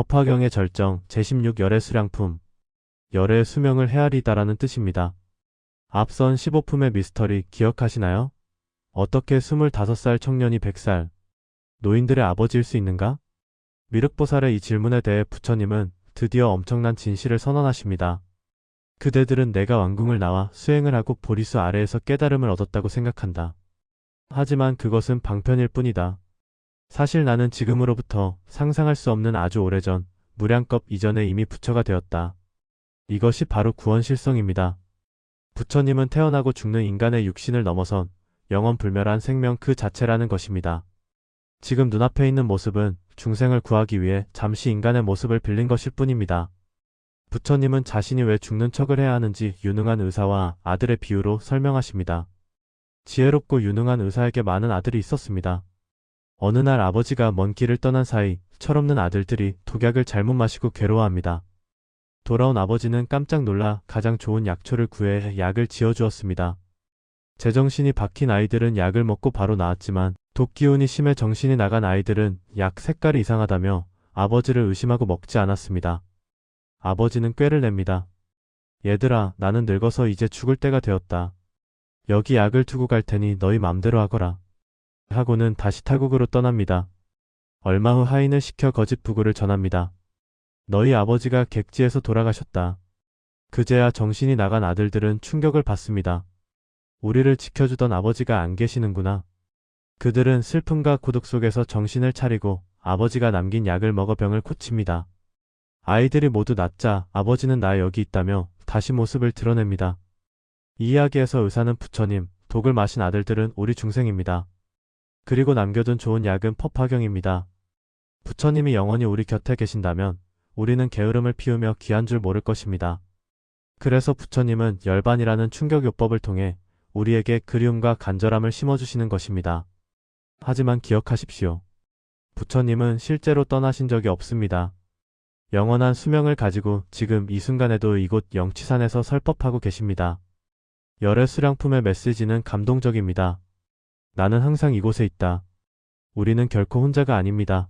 법화경의 절정 제16 열애 수량품 열애의 수명을 헤아리다라는 뜻입니다. 앞선 15품의 미스터리 기억하시나요? 어떻게 25살 청년이 100살 노인들의 아버지일 수 있는가? 미륵보살의 이 질문에 대해 부처님은 드디어 엄청난 진실을 선언하십니다. 그대들은 내가 왕궁을 나와 수행을 하고 보리수 아래에서 깨달음을 얻었다고 생각한다. 하지만 그것은 방편일 뿐이다. 사실 나는 지금으로부터 상상할 수 없는 아주 오래전 무량겁 이전에 이미 부처가 되었다. 이것이 바로 구원 실성입니다. 부처님은 태어나고 죽는 인간의 육신을 넘어선 영원 불멸한 생명 그 자체라는 것입니다. 지금 눈앞에 있는 모습은 중생을 구하기 위해 잠시 인간의 모습을 빌린 것일 뿐입니다. 부처님은 자신이 왜 죽는 척을 해야 하는지 유능한 의사와 아들의 비유로 설명하십니다. 지혜롭고 유능한 의사에게 많은 아들이 있었습니다. 어느 날 아버지가 먼 길을 떠난 사이 철없는 아들들이 독약을 잘못 마시고 괴로워합니다. 돌아온 아버지는 깜짝 놀라 가장 좋은 약초를 구해 약을 지어주었습니다. 제정신이 박힌 아이들은 약을 먹고 바로 나았지만 독기운이 심해 정신이 나간 아이들은 약 색깔이 이상하다며 아버지를 의심하고 먹지 않았습니다. 아버지는 꾀를 냅니다. 얘들아, 나는 늙어서 이제 죽을 때가 되었다. 여기 약을 두고 갈 테니 너희 맘대로 하거라. 하고는 다시 타국으로 떠납니다. 얼마 후 하인을 시켜 거짓 부구를 전합니다. 너희 아버지가 객지에서 돌아가셨다. 그제야 정신이 나간 아들들은 충격을 받습니다. 우리를 지켜주던 아버지가 안 계시는구나. 그들은 슬픔과 고독 속에서 정신을 차리고 아버지가 남긴 약을 먹어 병을 고칩니다. 아이들이 모두 낫자 아버지는 나 여기 있다며 다시 모습을 드러냅니다. 이 이야기에서 의사는 부처님, 독을 마신 아들들은 우리 중생입니다. 그리고 남겨둔 좋은 약은 법화경입니다. 부처님이 영원히 우리 곁에 계신다면 우리는 게으름을 피우며 귀한 줄 모를 것입니다. 그래서 부처님은 열반이라는 충격요법을 통해 우리에게 그리움과 간절함을 심어주시는 것입니다. 하지만 기억하십시오. 부처님은 실제로 떠나신 적이 없습니다. 영원한 수명을 가지고 지금 이 순간에도 이곳 영치산에서 설법하고 계십니다. 열의 수량품의 메시지는 감동적입니다. 나는 항상 이곳에 있다. 우리는 결코 혼자가 아닙니다.